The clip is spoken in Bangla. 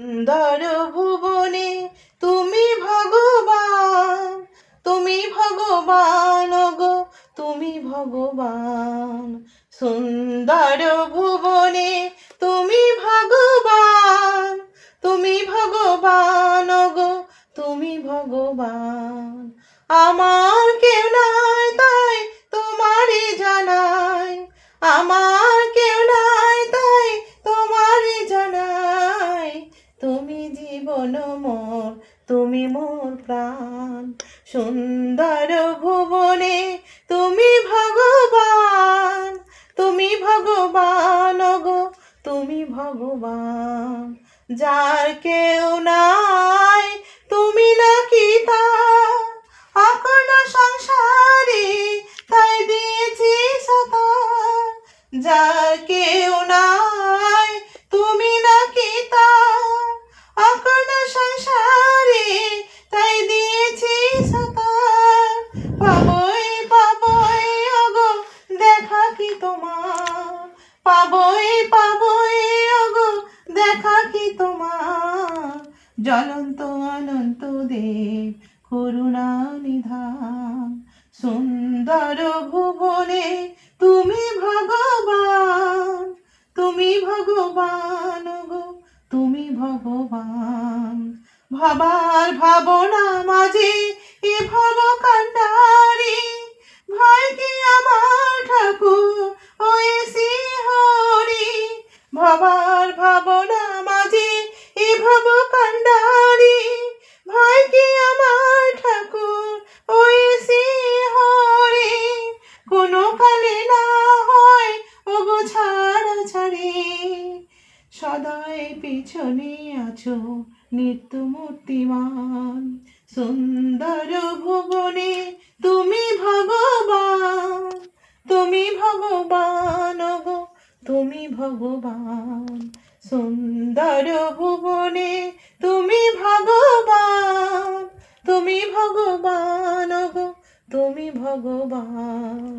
সুন্দর ভুবনে তুমি ভগবান তুমি ভগবান গো, তুমি ভগবান। সুন্দর ভুবনে তুমি ভগবান তুমি ভগবান গো, তুমি ভগবান। আমার কেউ নাই তাই তোমারই জানাই, আমার মোর, তুমি মোর প্রাণ। সুন্দর ভুবনে তুমি ভগবান তুমি ভগবান গো, তুমি ভগবান। যার কেউ নাই, তুমি নাকি তা। আপন সংসারে তাই দিয়েছি সাতার। যার কেউ নাই তোমার। পাবই পাবই, ওগো, দেখা কি তোমার? জ্বলন্ত, অনন্ত দেব, করুণা নিধান। সুন্দর ভুবনে তুমি ভগবান তুমি ভগবান গো তুমি ভগবান। ভাবার ভাবনা মাঝে এ কোনো কালে না হয়, ওগো ছাড়া ছাড়ি। সদাই পিছনে আছো নিত্য মূর্তিমান। সুন্দর ভুবনে তুমি ভগবান তুমি ভগবান গো তুমি ভগবান। সুন্দর ভুবনে তুমি ভগবান তুমি ভগবান গো তুমি ভগবান।